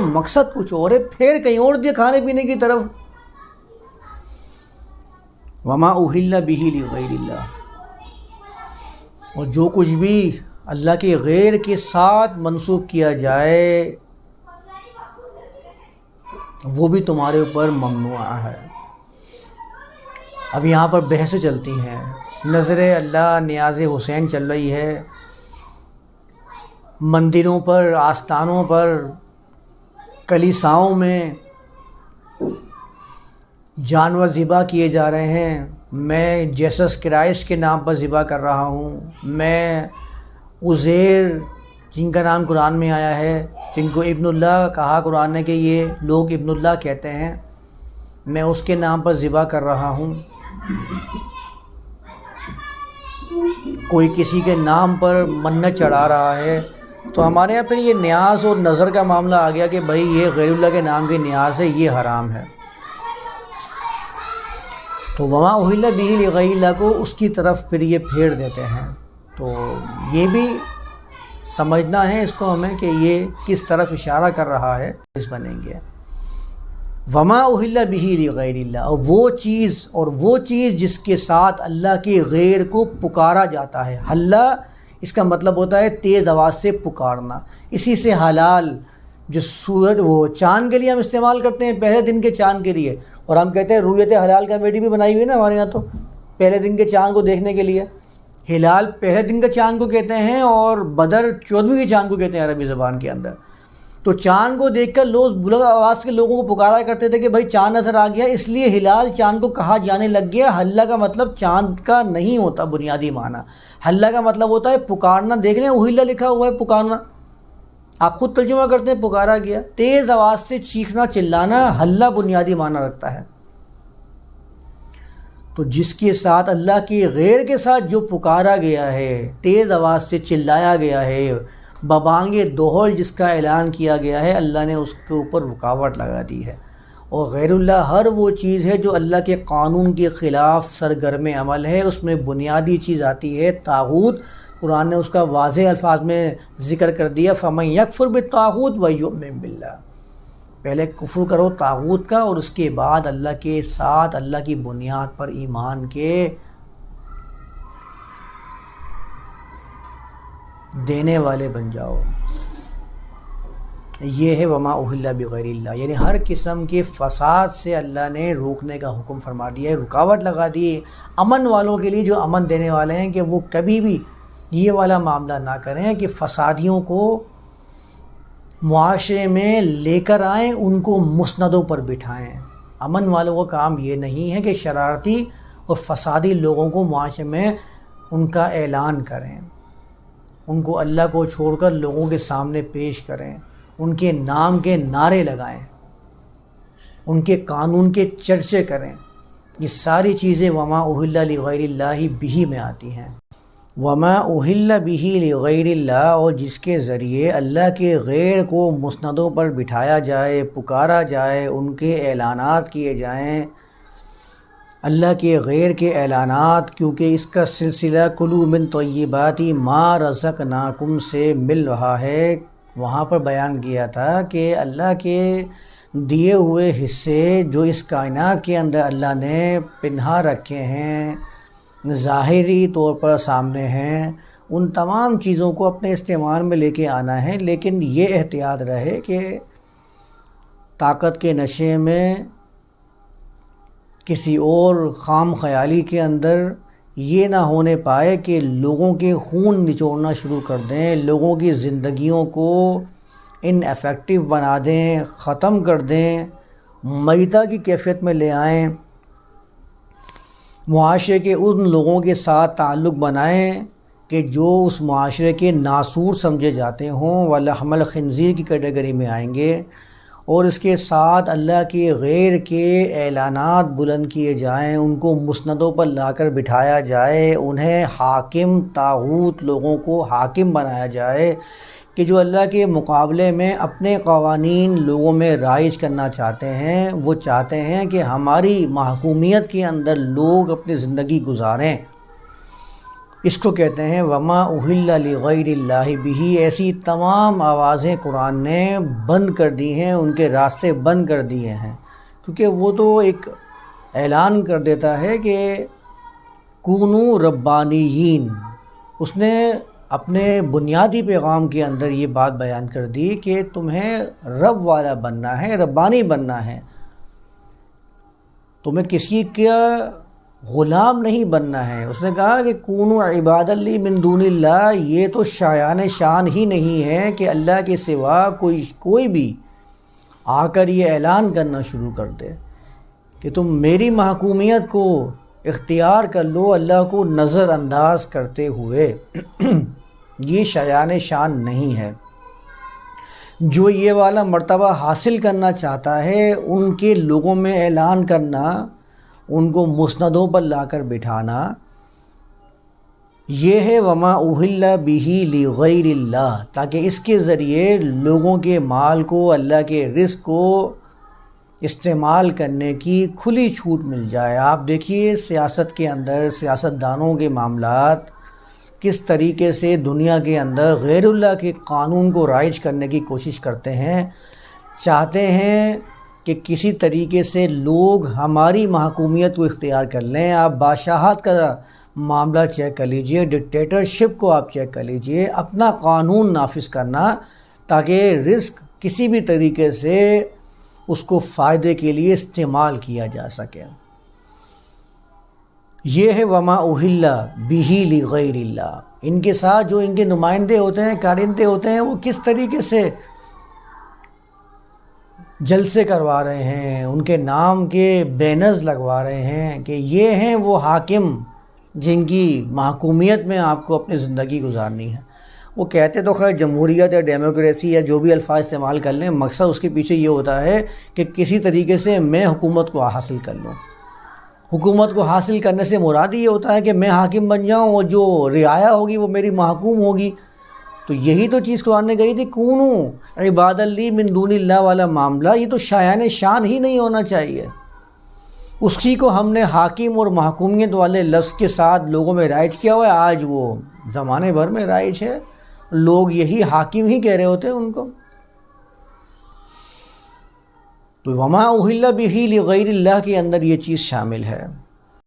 مقصد کچھ اور ہے، پھر کہیں اور دیا کھانے پینے کی طرف۔ وما اہل بہی غیر اللہ اور جو کچھ بھی اللہ کے غیر کے ساتھ منسوخ کیا جائے، وہ بھی تمہارے اوپر ممنوع ہے۔ اب یہاں پر بحثیں چلتی ہیں۔ نظر اللہ نیاز حسین چل رہی ہے۔ مندروں پر، آستانوں پر کلیساؤں میں جانور ذبح کیے جا رہے ہیں۔ میں جیسس کرائسٹ کے نام پر ذبح کر رہا ہوں۔ میں عزیر، جن کا نام قرآن میں آیا ہے، جن کو ابن اللہ کہا قرآن نے کہ یہ لوگ ابن اللہ کہتے ہیں، میں اس کے نام پر ذبح کر رہا ہوں۔ کوئی کسی کے نام پر منت چڑھا رہا ہے۔ تو ہمارے یہاں پھر یہ نیاز اور نظر کا معاملہ آ گیا کہ بھائی یہ غیر اللہ کے نام کی نیاز ہے، یہ حرام ہے۔ تو وہاں اہل بھی غیر اللہ کو اس کی طرف پھر یہ پھیر دیتے ہیں۔ تو یہ بھی سمجھنا ہے اس کو ہمیں کہ یہ کس طرف اشارہ کر رہا ہے، اس بنیں گے۔ وما اہل بھی غیر اللہ، اور وہ چیز، اور وہ چیز جس کے ساتھ اللہ کے غیر کو پکارا جاتا ہے۔ اللہ اس کا مطلب ہوتا ہے تیز آواز سے پکارنا۔ اسی سے حلال جو سورج، وہ چاند کے لیے ہم استعمال کرتے ہیں پہلے دن کے چاند کے لیے۔ اور ہم کہتے ہیں رویت حلال کا بیٹی بھی بنائی ہوئی نا ہمارے یہاں تو، پہلے دن کے چاند کو دیکھنے کے لیے۔ ہلال پہلے دن کے چاند کو کہتے ہیں اور بدر چودھویں کے چاند کو کہتے ہیں عربی زبان کے اندر۔ تو چاند کو دیکھ کر لوگ بلند آواز کے لوگوں کو پکارا کرتے تھے کہ بھائی چاند نظر آ گیا، اس لیے ہلال چاند کو کہا جانے لگ گیا۔ حلہ کا مطلب چاند کا نہیں ہوتا بنیادی معنی۔ حلہ کا مطلب ہوتا ہے پکارنا۔ دیکھ لیں اہلا لکھا ہوا ہے پکارنا۔ آپ خود ترجمہ کرتے ہیں، پکارا گیا۔ تیز آواز سے چیخنا، چلانا حلہ بنیادی معنی رکھتا ہے۔ تو جس کے ساتھ اللہ کے غیر کے ساتھ جو پکارا گیا ہے، تیز آواز سے چلایا گیا ہے ببانگ دوہل جس کا اعلان کیا گیا ہے، اللہ نے اس کے اوپر رکاوٹ لگا دی ہے۔ اور غیر اللہ ہر وہ چیز ہے جو اللہ کے قانون کے خلاف سرگرم عمل ہے، اس میں بنیادی چیز آتی ہے تاغوت قرآن نے اس کا واضح الفاظ میں ذکر کر دیا فم یکفر بتاغوت و یؤمن باللہ۔ پہلے کفر کرو تاغوت کا، اور اس کے بعد اللہ کے ساتھ، اللہ کی بنیاد پر ایمان کے دینے والے بن جاؤ۔ یہ ہے وما اہل بغیر اللہ یعنی ہر قسم کے فساد سے اللہ نے روکنے کا حکم فرما دیا ہے، رکاوٹ لگا دی امن والوں کے لیے جو امن دینے والے ہیں کہ وہ کبھی بھی یہ والا معاملہ نہ کریں کہ فسادیوں کو معاشرے میں لے کر آئیں، ان کو مسندوں پر بٹھائیں۔ امن والوں کا کام یہ نہیں ہے کہ شرارتی اور فسادی لوگوں کو معاشرے میں ان کا اعلان کریں۔ ان کو اللہ کو چھوڑ کر لوگوں کے سامنے پیش کریں، ان کے نام کے نعرے لگائیں، ان کے قانون کے چرچے کریں۔ یہ ساری چیزیں وما اہل غیر اللہ بھی میں آتی ہیں۔ وما اہل بھی غیر اللہ اور جس کے ذریعے اللہ کے غیر کو مسندوں پر بٹھایا جائے، پکارا جائے، ان کے اعلانات کیے جائیں۔ اللہ کے غیر کے اعلانات، کیونکہ اس کا سلسلہ کلو من طیباتی ما رزق ناکم سے مل رہا ہے۔ وہاں پر بیان کیا تھا کہ اللہ کے دیے ہوئے حصے جو اس کائنات کے اندر اللہ نے پنہا رکھے ہیں، ظاہری طور پر سامنے ہیں۔ ان تمام چیزوں کو اپنے استعمال میں لے کے آنا ہے، لیکن یہ احتیاط رہے کہ طاقت کے نشے میں کسی اور خام خیالی کے اندر یہ نہ ہونے پائے کہ لوگوں کے خون نچوڑنا شروع کر دیں، لوگوں کی زندگیوں کو ان افیکٹو بنا دیں، ختم کر دیں میتا کی کیفیت میں لے آئیں، معاشرے کے ان لوگوں کے ساتھ تعلق بنائیں کہ جو اس معاشرے کے ناسور سمجھے جاتے ہوں و لحمل خنزیر کی کیٹیگری میں آئیں گے۔ اور اس کے ساتھ اللہ کے غیر کے اعلانات بلند کیے جائیں، ان کو مسندوں پر لا کر بٹھایا جائے، انہیں حاکم تاغوت لوگوں کو حاکم بنایا جائے کہ جو اللہ کے مقابلے میں اپنے قوانین لوگوں میں رائج کرنا چاہتے ہیں، وہ چاہتے ہیں کہ ہماری محکومیت کے اندر لوگ اپنی زندگی گزاریں۔ اس کو کہتے ہیں، وما اہل علی غیر اللہ بھی ایسی تمام آوازیں قرآن نے بند کر دی ہیں، ان کے راستے بند کر دیے ہیں۔ کیونکہ وہ تو ایک اعلان کر دیتا ہے کہ کونو ربانیین۔ اس نے اپنے بنیادی پیغام کے اندر یہ بات بیان کر دی کہ تمہیں رب والا بننا ہے، ربانی بننا ہے۔ تمہیں کسی کا غلام نہیں بننا ہے۔ اس نے کہا کہ کون عباد علی من دون اللہ، یہ تو شایان شان ہی نہیں ہے کہ اللہ کے سوا کوئی کوئی بھی آ کر یہ اعلان کرنا شروع کر دے کہ تم میری محکومیت کو اختیار کر لو، اللہ کو نظر انداز کرتے ہوئے۔ یہ شایان شان نہیں ہے۔ جو یہ والا مرتبہ حاصل کرنا چاہتا ہے، ان کے لوگوں میں اعلان کرنا ان کو مسندوں پر لا کر بٹھانا۔ یہ ہے وما اہل بھی لی غیر اللہ تاکہ اس کے ذریعے لوگوں کے مال کو، اللہ کے رزق کو استعمال کرنے کی کھلی چھوٹ مل جائے۔ آپ دیکھیے سیاست کے اندر سیاست دانوں کے معاملات کس طریقے سے دنیا کے اندر غیر اللہ کے قانون کو رائج کرنے کی کوشش کرتے ہیں، چاہتے ہیں کہ کسی طریقے سے لوگ ہماری محکومیت کو اختیار کر لیں، آپ بادشاہت کا معاملہ چیک کر لیجیے ڈکٹیٹرشپ کو آپ چیک کر لیجیے، اپنا قانون نافذ کرنا تاکہ رزق کسی بھی طریقے سے اس کو فائدے کے لیے استعمال کیا جا سکے۔ یہ ہے وما اہل بھی غیر اللہ ان کے ساتھ جو ان کے نمائندے ہوتے ہیں، کارندے ہوتے ہیں، وہ کس طریقے سے جلسے کروا رہے ہیں، ان کے نام کے بینرز لگوا رہے ہیں کہ یہ ہیں وہ حاکم جن کی محکومیت میں آپ کو اپنی زندگی گزارنی ہے۔ وہ کہتے تو خیر جمہوریت یا ڈیموکریسی یا جو بھی الفاظ استعمال کر لیں، مقصد اس کے پیچھے یہ ہوتا ہے کہ کسی طریقے سے میں حکومت کو حاصل کر لوں۔ حکومت کو حاصل کرنے سے مراد یہ ہوتا ہے کہ میں حاکم بن جاؤں اور جو رعایا ہوگی، وہ میری محکوم ہوگی۔ تو یہی تو چیز قرآن نے کہی تھی کونوں عباد علی من دون اللہ والا معاملہ، یہ تو شایان شان ہی نہیں ہونا چاہیے۔ اس کو ہم نے حاکم اور محکومیت والے لفظ کے ساتھ لوگوں میں رائج کیا ہوا ہے، آج وہ زمانے بھر میں رائج ہے۔ لوگ یہی حاکم ہی کہہ رہے ہوتے ہیں ان کو۔ تو وما اہل بھی غیر اللہ کے اندر یہ چیز شامل ہے۔